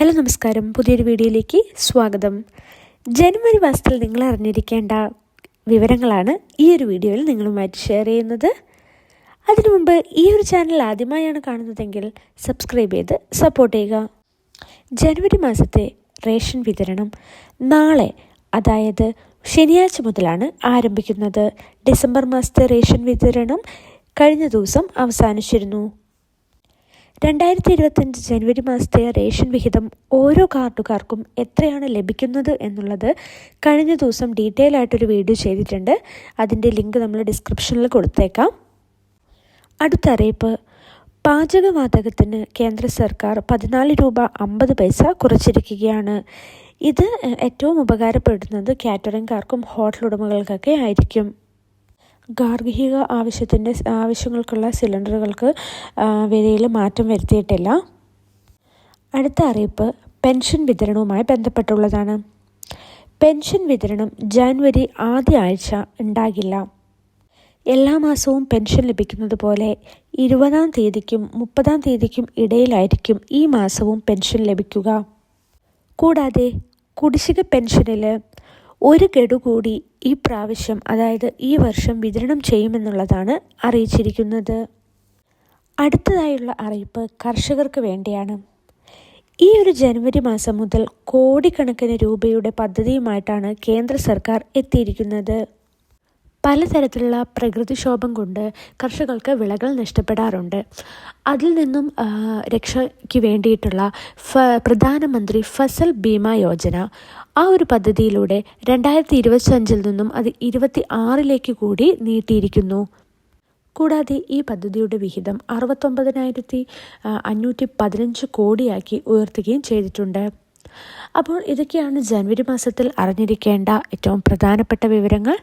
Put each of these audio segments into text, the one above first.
Hello നമസ്കാരം. പുതിയൊരു വീഡിയോയിലേക്ക് സ്വാഗതം. ജനുവരി മാസത്തിൽ നിങ്ങൾ അറിഞ്ഞിരിക്കേണ്ട വിവരങ്ങളാണ് ഈ ഒരു വീഡിയോയിൽ നിങ്ങളുമായിട്ട് ഷെയർ ചെയ്യുന്നത്. അതിനു മുമ്പ് ഈ ഒരു ചാനൽ ആദ്യമായാണ് കാണുന്നതെങ്കിൽ സബ്സ്ക്രൈബ് ചെയ്ത് സപ്പോർട്ട് ചെയ്യുക. ജനുവരി മാസത്തെ റേഷൻ വിതരണം നാളെ അതായത് ശനിയാഴ്ച മുതലാണ് ആരംഭിക്കുന്നത്. ഡിസംബർ മാസത്തെ റേഷൻ വിതരണം കഴിഞ്ഞ ദിവസം അവസാനിച്ചിരുന്നു. രണ്ടായിരത്തി ഇരുപത്തഞ്ച് ജനുവരി മാസത്തെ റേഷൻ വിഹിതം ഓരോ കാർഡുകാർക്കും എത്രയാണ് ലഭിക്കുന്നത് എന്നുള്ളത് കഴിഞ്ഞ ദിവസം ഡീറ്റെയിൽ ആയിട്ടൊരു വീഡിയോ ചെയ്തിട്ടുണ്ട്. അതിന്റെ ലിങ്ക് നമ്മൾ ഡിസ്ക്രിപ്ഷനിൽ കൊടുത്തേക്കാം. അടുത്ത അറിയിപ്പ്. പാചകവാതകത്തിന് കേന്ദ്ര സർക്കാർ പതിനാല് രൂപ അമ്പത് പൈസ കുറച്ചിരിക്കുകയാണ്. ഇത് ഏറ്റവും ഉപകാരപ്പെടുന്നത് കാറ്ററിംഗുകാർക്കും ഹോട്ടൽ ഉടമകൾക്കൊക്കെ ആയിരിക്കും. ഗാർഹിക ആവശ്യത്തിന്റെ ആവശ്യങ്ങൾക്കുള്ള സിലിണ്ടറുകൾക്ക് വിലയിൽ മാറ്റം വരുത്തിയിട്ടില്ല. അടുത്ത അറിയിപ്പ് പെൻഷൻ വിതരണവുമായി ബന്ധപ്പെട്ടുള്ളതാണ്. പെൻഷൻ വിതരണം ജാനുവരി ആദ്യ ആഴ്ച ഉണ്ടാകില്ല. എല്ലാ മാസവും പെൻഷൻ ലഭിക്കുന്നത് പോലെ ഇരുപതാം തീയതിക്കും മുപ്പതാം തീയതിക്കും ഇടയിലായിരിക്കും ഈ മാസവും പെൻഷൻ ലഭിക്കുക. കൂടാതെ കുടിശ്ശിക പെൻഷനിൽ ഒരു ഗഡു കൂടി ഈ പ്രാവശ്യം അതായത് ഈ വർഷം വിതരണം ചെയ്യുമെന്നുള്ളതാണ് അറിയിച്ചിരിക്കുന്നത്. അടുത്തതായുള്ള അറിയിപ്പ് കർഷകർക്ക് വേണ്ടിയാണ്. ഈ ഒരു ജനുവരി മാസം മുതൽ കോടിക്കണക്കിന് രൂപയുടെ പദ്ധതിയുമായിട്ടാണ് കേന്ദ്ര സർക്കാർ എത്തിയിരിക്കുന്നത്. പലതരത്തിലുള്ള പ്രകൃതിക്ഷോഭം കൊണ്ട് കർഷകർക്ക് വിളകൾ നഷ്ടപ്പെടാറുണ്ട്. അതിൽ നിന്നും രക്ഷയ്ക്ക് വേണ്ടിയിട്ടുള്ള ഫ പ്രധാനമന്ത്രി ഫസൽ ഭീമ യോജന. ആ ഒരു പദ്ധതിയിലൂടെ രണ്ടായിരത്തി ഇരുപത്തഞ്ചിൽ നിന്നും അത് ഇരുപത്തി ആറിലേക്ക് കൂടി നീട്ടിയിരിക്കുന്നു. കൂടാതെ ഈ പദ്ധതിയുടെ വിഹിതം അറുപത്തൊമ്പതിനായിരത്തി അഞ്ഞൂറ്റി പതിനഞ്ച് കോടിയാക്കി ഉയർത്തുകയും ചെയ്തിട്ടുണ്ട്. അപ്പോൾ ഇതൊക്കെയാണ് ജനുവരി മാസത്തിൽ അറിഞ്ഞിരിക്കേണ്ട ഏറ്റവും പ്രധാനപ്പെട്ട വിവരങ്ങൾ.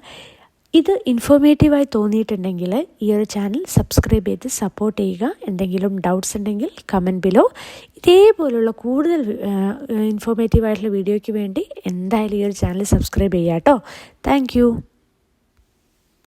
ഇത് ഇൻഫോർമേറ്റീവായി തോന്നിയിട്ടുണ്ടെങ്കിൽ ഈ ഒരു ചാനൽ സബ്സ്ക്രൈബ് ചെയ്ത് സപ്പോർട്ട് ചെയ്യുക. എന്തെങ്കിലും ഡൗട്ട്സ് ഉണ്ടെങ്കിൽ കമന്റ് ബിലോ ഇതേപോലുള്ള കൂടുതൽ ഇൻഫോർമേറ്റീവായിട്ടുള്ള വീഡിയോയ്ക്ക് വേണ്ടി എന്തായാലും ഈ ഒരു ചാനൽ സബ്സ്ക്രൈബ് ചെയ്യാം കേട്ടോ താങ്ക്